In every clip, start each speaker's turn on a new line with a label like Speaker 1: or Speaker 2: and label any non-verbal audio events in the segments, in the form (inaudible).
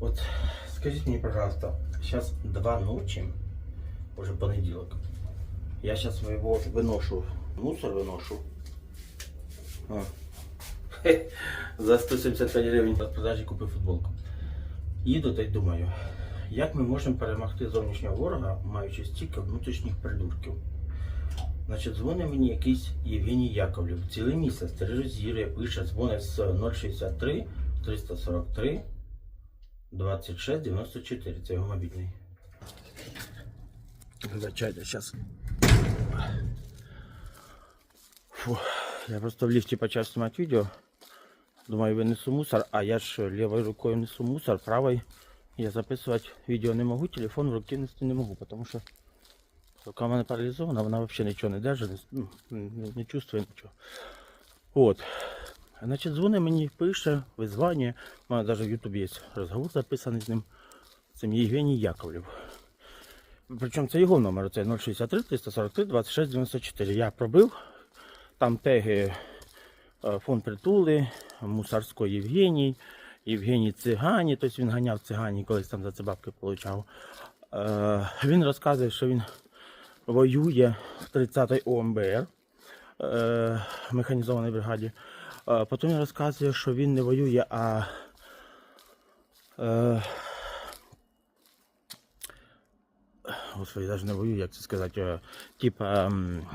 Speaker 1: Вот скажите мне, пожалуйста, сейчас два ночи, уже понеділок. Я сейчас своего выношу, мусор выношу. А. (laughs) За 175 гривень від продажі купив футболку. Їду та й думаю, як ми можемо перемогти зовнішнього ворога, маючи стільки внутрішніх придурків. Значить, дзвонить мені якийсь Євгеній Яковлів. Цілий місяць тероризує, пише, дзвонить з 063 343 26 94. Це його мобільний. Вибачайте, зараз. Фу, я просто в ліфті почав знімати відео. Думаю, винесу мусор, а я ж лівою рукою несу мусор, правою я записувати відео не можу, телефон в руки нести не можу, тому що рука в мене паралізована, вона взагалі нічого не держить, не, ну, не, не чувствує нічого. От. Значить, дзвонить мені, пише, визвання. У мене навіть в Ютубі є розговор записаний з ним. Це Євгеній Яковлев. Причому це його номер, це 063 343 26 94. Я пробив. Там теги е, фонд притули, Мусарсько Євгеній, Євгеній Цигані, тобто він ганяв цигані, колись там за це бабки получав. Е, Він розказує, що він воює в 30-й ОМБР е, механізованій бригаді. Е, Потім він розказує, що він не воює, а е, Господи, навіть не воює, як це сказати, е, типа ем,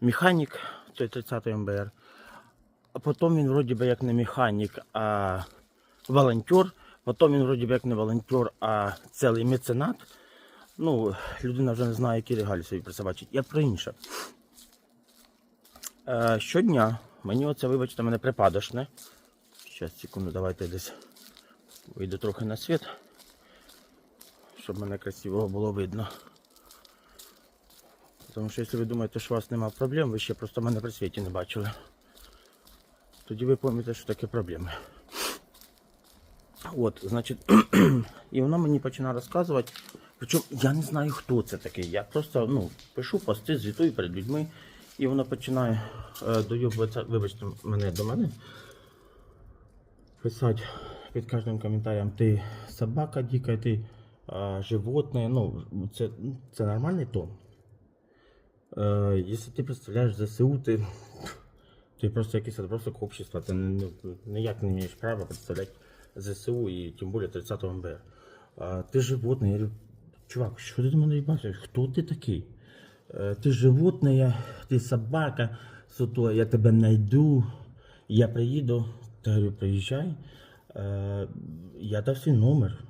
Speaker 1: механік, той 30-й МБР. А потім він вроді би як не механік, а волонтер. Потім він вроді би як не волонтер, а цілий меценат. Ну, людина вже не знає, які регалії собі присобачить. Я про інше. Е, щодня мені оце, вибачте, мене припадочне. Щас, секунду, давайте десь вийду трохи на світ, щоб мене красиво було видно. Тому що якщо ви думаєте, що у вас немає проблем, ви ще просто мене при світі не бачили. Тоді ви поймете, що таке проблеми. От, значить, (clears throat) і вона мені починає розказувати. Причому я не знаю, хто це такий. Я просто ну, пишу пости, звітую перед людьми, і вона починає е, доюбуватися, вибачте, мене до мене. Писати під кожним коментарем, ти собака дика, ти а, животне. Ну, це, це нормальний тон. Е, якщо ти представляєш ЗСУ, ти, ти просто якийсь просто общество, ти ніяк не маєш права представляти ЗСУ і тим більше 30-го МБР. А, ти животне, я говорю, чувак, що ти до мене їбашиш? Хто ти такий? Е, ти животне, ти собака, суто, я тебе знайду, я приїду, ти говорю, приїжджай. Е, я дав свій номер,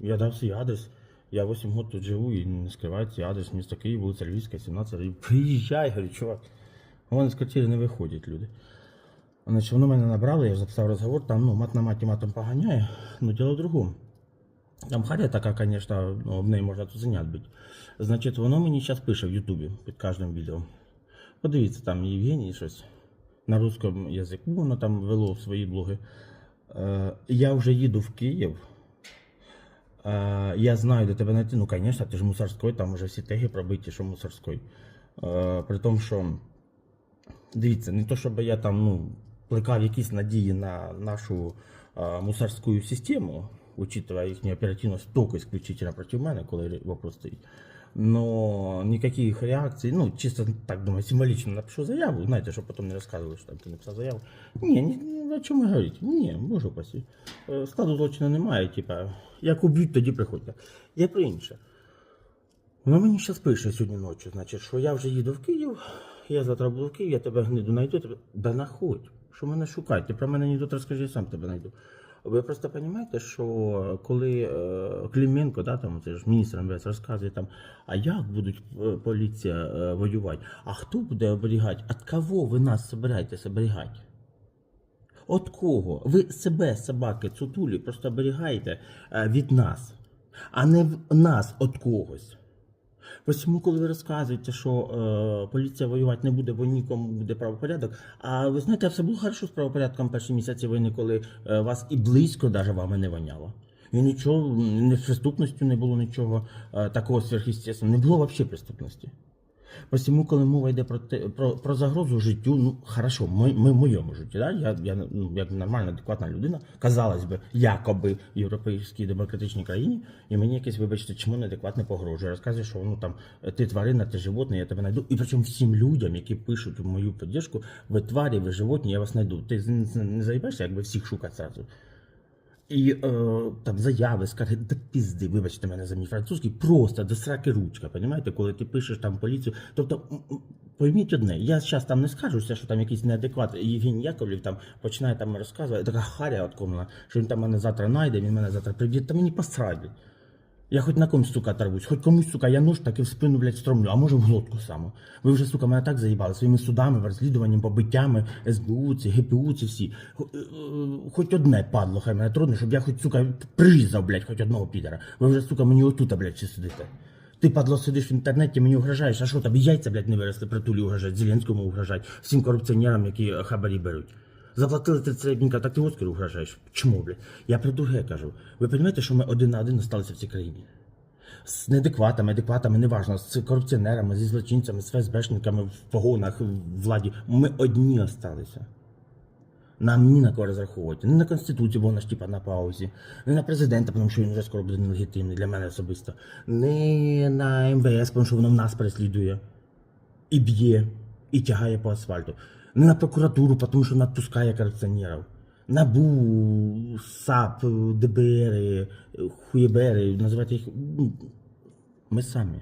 Speaker 1: я дав свій адрес. Я 8 років тут живу і не скриваю цей адрес, місто Київ, вулиця Львівська, 17. Я говорю, Приїжджай, говорю, чувак. Вони з квартири не виходять люди. Значить, воно мене набрало, я записав розговор, там ну, мат на маті матом поганяє, ну діло в другому. Там харя така, звісно, ну, об неї можна тут зайняти бути. Значить, воно мені зараз пише в Ютубі під кожним відео. Подивіться, там Євгеній щось на русскому язику, воно там вело свої блоги. Е, я вже їду в Київ. Е, я знаю, де тебе знайти. Ну, звісно, ти ж мусорський, там вже всі теги пробиті, що мусорський. Е, при тому, що дивіться, не то, щоб я там ну, плекав якісь надії на нашу мусорську систему, учитывая їхню оперативність тільки исключительно проти мене, коли вопрос стоїть. Но никаких реакций, ну, чисто так думаю, символично напишу заяву, знаєте, щоб потім не розказували, що там ти написав заяву. Ні, ні, о чому ви говорите? Ні, боже упаси. Е, Складу злочину немає, типа, як уб'ють, тоді приходьте. Я про інше. Воно мені зараз пише сьогодні ночі, значить, що я вже їду в Київ, я завтра буду в Києві, я тебе гниду знайду, тебе. Да находь, що мене шукати, ти про мене не тут розкажи, я сам тебе знайду. Ви просто розумієте, що коли е, Клименко, да, там, це ж міністр МВС розказує, там, а як будуть е, поліція е, воювати, а хто буде оберігати, від кого ви нас збираєтесь оберігати? От кого? Ви себе, собаки, цутулі, просто оберігаєте від нас, а не в нас від когось. Ось Тому, коли ви розказуєте, що е, поліція воювати не буде, бо нікому буде правопорядок. А ви знаєте, все було хорошо з правопорядком перші місяці війни, коли е, вас і близько даже вами не воняло. І нічого, не з преступністю не було нічого е, такого сверхъестественного. Не було взагалі преступності. Посему, коли мова йде про, те, про, про загрозу життю, ну хорошо, ми, ми в моєму житті, да? я, я ну, як нормальна, адекватна людина, казалось би, якоби в європейській демократичній країні, і мені якесь, вибачте, чому неадекватне погрожує. Розказує, що ну там ти тварина, ти животне, я тебе знайду. І причому всім людям, які пишуть мою підтримку, ви тварі, ви животні, я вас знайду. Ти не заїбешся, якби всіх шукати зразу. І е, там заяви, скарги, та пізди, вибачте мене за мій французький, просто до сраки ручка, понімаєте, коли ти пишеш там поліцію. Тобто, пойміть одне, я зараз там не скажуся, що там якийсь неадекват Євгеній Яковлів там починає там розказувати, така харя откомна, що він там мене завтра знайде, він мене завтра приб'є, та мені посрать. Я хоч на комусь, сука, оторвусь, хоч комусь, сука, я нож так і в спину, блядь, стромлю, а може в глотку саму. Ви вже, сука, мене так заїбали своїми судами, розслідуванням, побиттями, СБУ, ці, ГПУ, ці всі. Хо- е, е, Хоч одне падло, хай мене трудно, щоб я хоч, сука, прирізав, блядь, хоч одного підера. Ви вже, сука, мені отута, блядь, чи сидите. Ти, падло, сидиш в інтернеті, мені угрожаєш, а що тобі яйця, блядь, не виросли, притулі угрожають, Зеленському угрожають, всім корупціонерам, які хабарі беруть. Заплатили 30 днівка, так ти Оскару угрожаєш. Чому, блядь? Я про друге кажу. Ви розумієте, що ми один на один залишилися в цій країні? з неадекватами, адекватами, неважно, з корупціонерами, зі злочинцями, з ФСБшниками в погонах, в владі. Ми одні осталися. Нам ні на кого розраховувати. Не на Конституцію, бо вона ж типа на паузі, не на президента, тому що він вже скоро буде нелегітимний для мене особисто. Не на МВС, тому що воно в нас переслідує. І б'є, і тягає по асфальту. На прокуратуру, тому що вона відпускає корупціонерів. НАБУ, САП, ДБР, хуєбери, називайте їх. ну, Ми самі.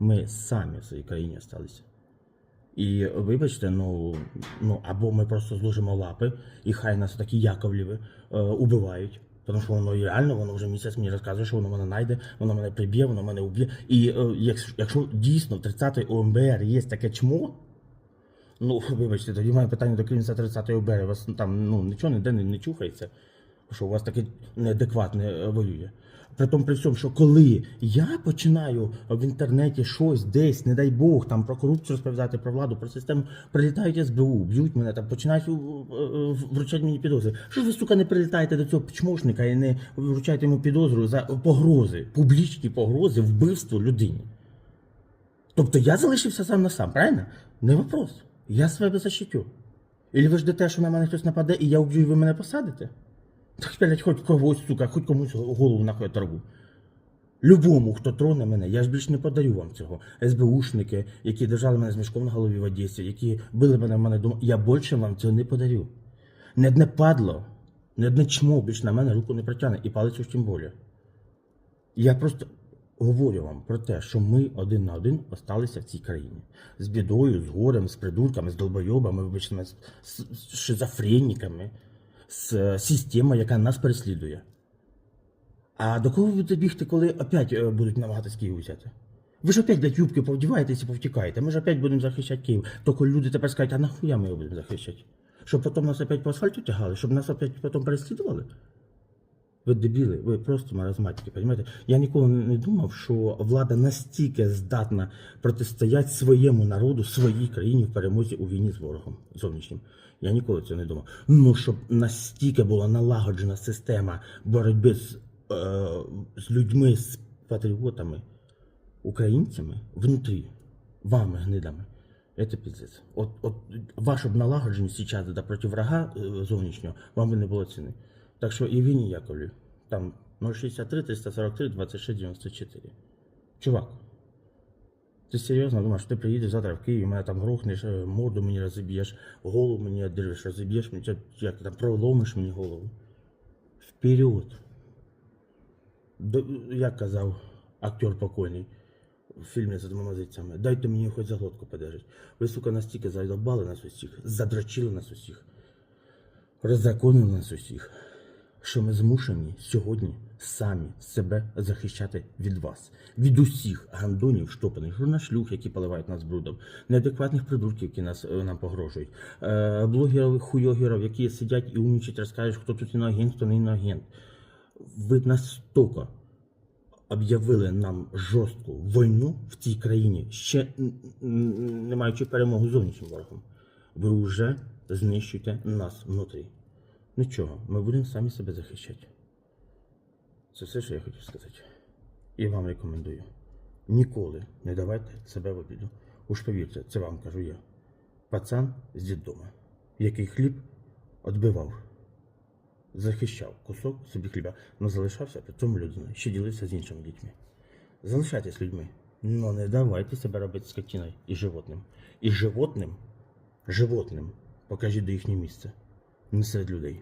Speaker 1: Ми самі в своїй країні залишилися. І вибачте, ну, ну або ми просто зложимо лапи, і хай нас такі яковліви е, убивають. Тому що воно реально, воно вже місяць мені розказує, що воно мене знайде, воно мене приб'є, воно мене уб'є. І е, якщо, якщо дійсно в 30-й ОМБР є таке чмо, ну (laughs) вибачте, тоді має питання до 30-ї ОМБР. У вас там ну, нічого ніде не, не чухається, що у вас таке неадекватне е, воює. При тому при всьому, що коли я починаю в інтернеті щось десь, не дай Бог, там про корупцію розповідати про владу, про систему, прилітають СБУ, б'ють мене там, починають е, е, вручати мені підозри. Що ж ви, сука, не прилітаєте до цього чмошника і не вручаєте йому підозру за погрози, публічні погрози, вбивство людині? Тобто я залишився сам на сам, правильно? Не вопрос. Я себе защитю. Ілі ви ждете, що на мене хтось нападе, і я вб'ю, і ви мене посадите? Так, блядь, хоч когось, сука, хоч комусь голову нахуй оторву. Любому, хто троне мене, я ж більш не подарю вам цього. СБУшники, які держали мене з мішком на голові в Одесі, які били мене в мене вдома, я більше вам цього не подарю. Не одне падло, не одне чмо більш на мене руку не протягне, і палець уж тим більше. Я просто говорю вам про те, що ми один на один осталися в цій країні. З бідою, з горем, з придурками, з долбойобами, вибачте, з, шизофреніками, з е, системою, яка нас переслідує. А до кого ви будете бігти, коли опять е, будуть намагатись Київ взяти? Ви ж опять, блядь, юбки повдіваєтесь і повтікаєте. Ми ж опять будемо захищати Київ. Тільки люди тепер скажуть, а нахуя ми його будемо захищати? Щоб потім нас опять по асфальту тягали, щоб нас опять потім переслідували? Ви дебіли, ви просто маразматики, розумієте? Я ніколи не думав, що влада настільки здатна протистояти своєму народу, своїй країні в перемозі у війні з ворогом зовнішнім. Я ніколи цього не думав. Ну, щоб настільки була налагоджена система боротьби з, е, з людьми, з патріотами, українцями внутрі, вами, гнидами. Это пиздец. От, от ваша б налагодженість зараз проти врага е, зовнішнього, вам би не було ціни. Так що Євгеній Яковлів, там 063 343 26 94. Чувак, ти серйозно думаєш, що ти приїдеш завтра в Київ, мене там грохнеш, е, морду мені розіб'єш, голову мені віддереш, розіб'єш, мені, як там проломиш мені голову. Вперед. Як казав актер покойний в фільмі з двома зайцями, дайте мені хоч за глотку подержать. Ви, сука, настільки задовбали нас усіх, задрочили нас усіх, роззаконили нас усіх, що ми змушені сьогодні самі себе захищати від вас, від усіх гандонів, штопаних, журнашлюх, які поливають нас брудом, неадекватних придурків, які нас, е, нам погрожують, е, блогерів, хуйогерів, які сидять і умнічать, розкажуть, хто тут іноагент, хто не іноагент. Ви настільки об'явили нам жорстку війну в цій країні, ще не маючи перемогу зовнішнім ворогом. Ви вже знищуєте нас внутрі. Нічого, ми будемо самі себе захищати. Це все, що я хотів сказати. І вам рекомендую. Ніколи не давайте себе в обіду. Уж повірте, це вам кажу я. Пацан з діддома, який хліб відбивав, захищав кусок собі хліба, але залишався при цьому людиною, ще ділився з іншими дітьми. Залишайтесь людьми, але не давайте себе робити скотиною і животним. І животним, животним покажіть до їхнє місце, نسعد لدي